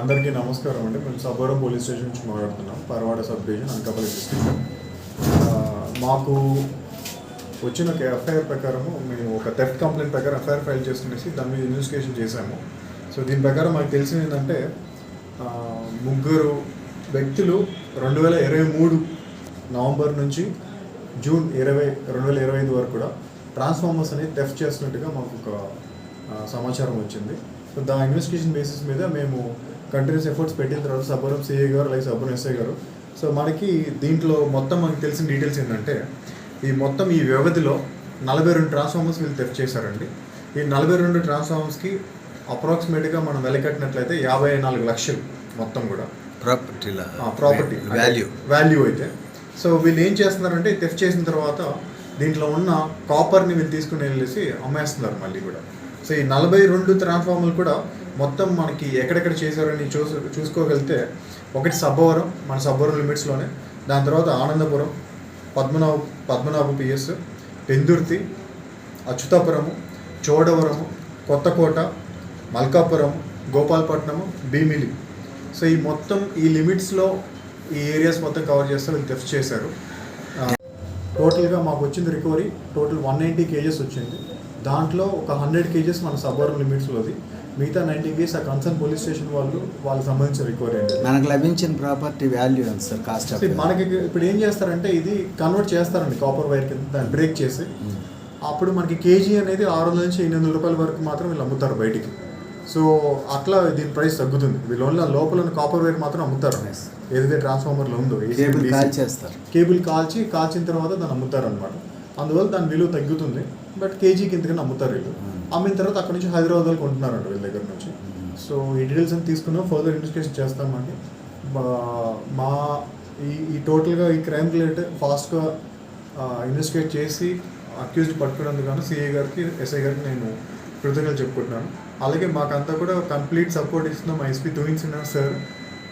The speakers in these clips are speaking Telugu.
అందరికీ నమస్కారం అండి. మేము సబ్బవరం పోలీస్ స్టేషన్ నుంచి మాట్లాడుతున్నాం. Paravada sub division Anakapalli district మాకు వచ్చిన ఒక ఎఫ్ఐఆర్ ప్రకారము మేము ఒక థెఫ్ట్ కంప్లైంట్ ప్రకారం ఎఫ్ఐఆర్ ఫైల్ చేసుకునేసి దాని మీద ఇన్వెస్టిగేషన్ చేశాము. సో దీని ప్రకారం మాకు తెలిసింది ఏంటంటే ముగ్గురు వ్యక్తులు రెండు వేల ఇరవై మూడు నవంబర్ నుంచి జూన్ ఇరవై రెండు వేల ఇరవై ఐదు వరకు కూడా ట్రాన్స్ఫార్మర్స్ అనేది థెఫ్ట్ చేస్తున్నట్టుగా మాకు ఒక సమాచారం వచ్చింది. సో దా ఇన్వెస్టిగేషన్ బేసిస్ మీద మేము కంటిన్యూస్ ఎఫర్ట్స్ పెట్టిన తర్వాత సబ్బరం సిఐ గారు అలాగే సబ్బరం ఎస్ఐ గారు. సో మనకి దీంట్లో మొత్తం మనకి తెలిసిన డీటెయిల్స్ ఏంటంటే ఈ మొత్తం ఈ వ్యవధిలో నలభై రెండు ట్రాన్స్ఫార్మర్స్ వీళ్ళు థెఫ్ట్ చేశారండి. ఈ నలభై రెండు ట్రాన్స్ఫార్మర్స్కి అప్రాక్సిమేట్గా మనం వెలకట్టినట్లయితే యాభై నాలుగు లక్షలు మొత్తం కూడా. ప్రాపర్టీల ప్రాపర్టీ వాల్యూ వాల్యూ అయితే. సో వీళ్ళు ఏం చేస్తున్నారంటే థెఫ్ట్ చేసిన తర్వాత దీంట్లో ఉన్న కాపర్ని వీళ్ళు తీసుకుని వెళ్ళేసి అమ్మేస్తున్నారు మళ్ళీ కూడా. సో ఈ నలభై రెండు ట్రాన్స్ఫార్మర్లు కూడా మొత్తం మనకి ఎక్కడెక్కడ చేశారని చూసు చూసుకోగలిగితే ఒకటి సబ్బవరం మన సబ్బవరం లిమిట్స్లోనే. దాని తర్వాత ఆనందపురం పద్మనాభ పద్మనాభ పిఎస్ పెందుర్తి అచ్యుతాపురము చోడవరము కొత్తకోట మల్కాపురం గోపాలపట్నము భీమిలి. సో ఈ మొత్తం ఈ లిమిట్స్లో ఈ ఏరియాస్ మొత్తం కవర్ చేస్తే వీళ్ళు థెఫ్ట్ చేశారు. టోటల్గా మాకు వచ్చింది recovery total one ninety cases వచ్చింది. దాంట్లో ఒక హండ్రెడ్ కేజెస్ మన సబర్న్ లిమిట్స్లోది. మిగతా నైంటీ కేజెస్ ఆ కన్సర్న్ పోలీస్ స్టేషన్ వాళ్ళు వాళ్ళకి సంబంధించిన రికవరీ అండి మనకు లభించిన ప్రాపర్టీ వాల్యూ ఎంత సార్ కాస్ట్ మనకి ఇప్పుడు ఏం చేస్తారంటే ఇది కన్వర్ట్ చేస్తారండి కాపర్ వైర్ కింద దాన్ని బ్రేక్ చేసి. అప్పుడు మనకి కేజీ అనేది ఆరు వందల నుంచి ఎనిమిది వందల రూపాయల వరకు మాత్రం వీళ్ళు అమ్ముతారు బయటికి. సో అట్లా దీని ప్రైస్ తగ్గుతుంది. వీళ్ళు ఓన్లీ లోపల కాపర్ వైర్ మాత్రం అమ్ముతారు. ఏదైతే ట్రాన్స్ఫార్మర్లో ఉందో కేబుల్. కాల్ చేస్తారు. కేబుల్ కాల్చి కాల్చిన తర్వాత దాన్ని అమ్ముతారు అనమాట అందువల్ల దాని విలువ తగ్గుతుంది. బట్ కేజీకి ఇంతకన్నా అమ్ముతారు వీళ్ళు. Hmm. అమ్మిన తర్వాత అక్కడ నుంచి హైదరాబాద్ వరకు కొంటున్నారంట వీళ్ళ దగ్గర నుంచి. సో ఈ డీటెయిల్స్ అని తీసుకున్నాం ఫర్దర్ ఇన్వెస్టిగేషన్ చేస్తామండి. మా ఈ ఈ టోటల్గా ఈ క్రైమ్ రిలేటెడ్ ఫాస్ట్గా ఇన్వెస్టిగేట్ చేసి అక్యూజ్డ్ పట్టుకున్నందుకు గాను సిఐ గారికి ఎస్ఐ గారికి నేను కృతజ్ఞతలు చెప్పుకుంటున్నాను. అలాగే మాకంతా కూడా కంప్లీట్ సపోర్ట్ ఇస్తున్న మా SP Tuhin Sinha sir.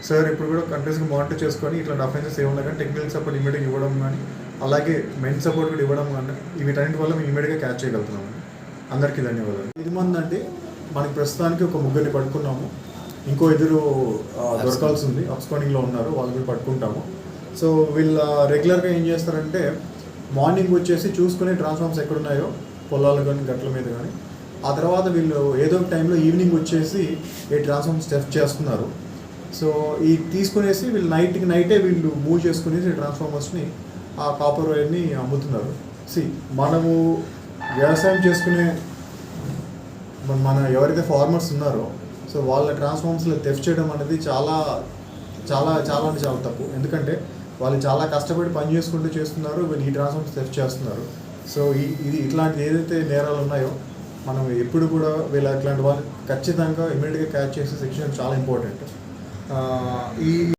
Sir ఇప్పుడు కూడా కంటిన్యూస్గా మానిటర్ చేసుకొని ఇట్లాంటి అఫెన్సెస్ ఏమన్నా కానీ టెక్నికల్ సపోర్ట్ ఇమీడియట్గా ఇవ్వడం కానీ అలాగే మెన్ సపోర్ట్ కూడా ఇవ్వడం కానీ వీటన్నిటి వల్ల మేము ఇమీడియట్గా క్యాచ్ చేయగలుగుతున్నాము. అందరికీ ధన్యవాదాలు. ఇది మంది అంటే మనకి ప్రస్తుతానికి ఒక ముగ్గురిని పట్టుకున్నాము. ఇంకో ఇద్దరు దొరకాల్సి ఉంది అప్స్కానింగ్లో ఉన్నారు. వాళ్ళు కూడా పట్టుకుంటాము. సో వీళ్ళ రెగ్యులర్గా ఏం చేస్తారంటే మార్నింగ్ వచ్చేసి చూసుకుని ట్రాన్స్ఫార్మ్స్ ఎక్కడున్నాయో పొలాలు కానీ గట్ల మీద కానీ. ఆ తర్వాత వీళ్ళు ఏదో ఒక టైంలో ఈవినింగ్ వచ్చేసి ఈ ట్రాన్స్ఫార్మ్స్ టెస్ట్ చేస్తున్నారు. సో ఈ తీసుకునేసి వీళ్ళు నైట్కి నైటే వీళ్ళు మూవ్ చేసుకునేసి ట్రాన్స్ఫార్మర్స్ని ఆ కాపర్ వైర్ని అమ్ముతున్నారు. సి మనము వ్యవసాయం చేసుకునే మన- ఎవరైతే ఫార్మర్స్ ఉన్నారో సో వాళ్ళ ట్రాన్స్ఫార్మర్స్లో తెఫ్ చేయడం అనేది చాలా చాలా చాలా అంటే చాలా తప్పు. ఎందుకంటే వాళ్ళు చాలా కష్టపడి పని చేసుకుంటూ చేస్తున్నారు వీళ్ళు ఈ ట్రాన్స్ఫార్మర్స్ తెఫ్ చేస్తున్నారు. సో ఈ ఇది ఇట్లాంటి ఏదైతే నేరాలు ఉన్నాయో మనం ఎప్పుడు కూడా వీళ్ళ అట్లాంటి వాళ్ళు ఖచ్చితంగా ఇమీడియట్గా క్యాచ్ చేసే శిక్షణ చాలా ఇంపార్టెంట్. ఈ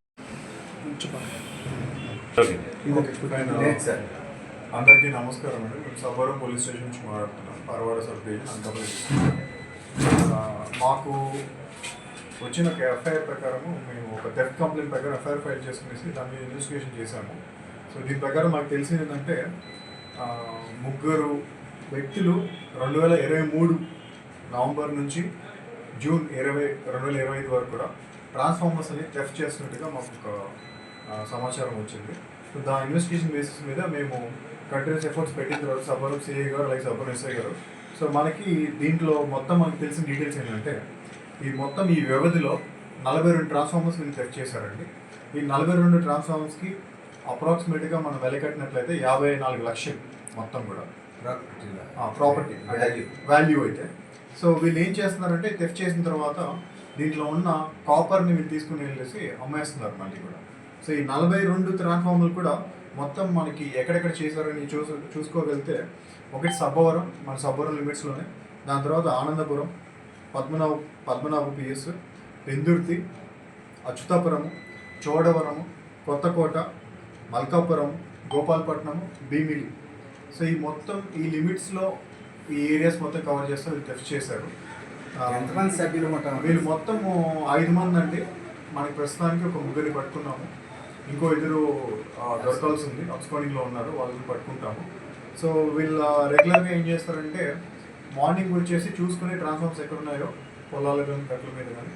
అందరికీ నమస్కారం అండి. మేము సబ్బవరం పోలీస్ స్టేషన్ నుంచి మాట్లాడుతున్నాం. Paravada sub division. ఆ, మాకు వచ్చిన ఒక ఎఫ్ఐఆర్ ప్రకారము మేము ఒక థెఫ్ట్ కంప్లైంట్ ప్రకారం ఎఫ్ఐఆర్ ఫైల్ చేసుకునేసి దాని మీద ఇన్వెస్టిగేషన్ చేశాము. సో దీని ప్రకారం మాకు తెలిసింది ఏంటంటే ముగ్గురు వ్యక్తులు రెండు వేల ఇరవై మూడు నవంబర్ నుంచి జూన్ ఇరవై రెండు వేల ఇరవై ఐదు వరకు కూడా ట్రాన్స్ఫార్మర్స్ అనేది థెఫ్ట్ చేస్తున్నట్టుగా మాకు ఒక సమాచారం వచ్చింది. సో దా ఇన్వెస్టిగేషన్ బేసిస్ మీద మేము కంటిన్యూస్ ఎఫర్ట్స్ పెట్టిన తర్వాత సబ్బరం సిఐ గారు అలాగే సబ్బరం ఎస్ఐ గారు. సో మనకి దీంట్లో మొత్తం మనకి తెలిసిన డీటెయిల్స్ ఏంటంటే ఈ మొత్తం ఈ వ్యవధిలో నలభై రెండు ట్రాన్స్ఫార్మర్స్ వీళ్ళు థెఫ్ట్ చేశారండి. ఈ నలభై రెండు ట్రాన్స్ఫార్మర్స్కి అప్రాక్సిమేట్గా మనం వెలకట్టినట్లయితే యాభై నాలుగు లక్షలు మొత్తం కూడా. ప్రాపర్టీ వాల్యూ వాల్యూ అయితే. సో వీళ్ళు ఏం చేస్తున్నారంటే థెఫ్ట్ చేసిన తర్వాత దీంట్లో ఉన్న కాపర్ని వీళ్ళు తీసుకుని వెళ్ళేసి అమ్మేస్తున్నారు మళ్ళీ కూడా. సో ఈ నలభై రెండు ట్రాన్స్ఫార్మర్లు కూడా మొత్తం మనకి ఎక్కడెక్కడ చేశారని చూసు చూసుకోగలిగితే ఒకటి సబ్బవరం మన సబ్బవరం లిమిట్స్లోనే. దాని తర్వాత ఆనందపురం పద్మనాభ పద్మనాభ పిఎస్ పెందుర్తి అచ్యుతాపురము చోడవరము కొత్తకోట మల్కాపురం గోపాలపట్నము భీమిలి. సో ఈ మొత్తం ఈ లిమిట్స్లో ఈ ఏరియాస్ మొత్తం కవర్ చేస్తే వీళ్ళు టెస్ట్ చేశారు. ఎంతమంది సభ్యులు మొత్తం? వీళ్ళు మొత్తం ఐదు మంది అండి. మనకి ప్రస్తుతానికి ఒక ముగ్గురిని పట్టుకున్నాము. ఇంకో ఇద్దరు దొరకాల్సి ఉంది. అప్స్కానింగ్లో ఉన్నారు. వాళ్ళని పట్టుకుంటాము. సో వీళ్ళ రెగ్యులర్గా ఏం చేస్తారంటే మార్నింగ్ వచ్చేసి చూసుకుని ట్రాన్స్ఫార్మ్స్ ఎక్కడ ఉన్నాయో పొలాల కానీ కట్ల మీద కానీ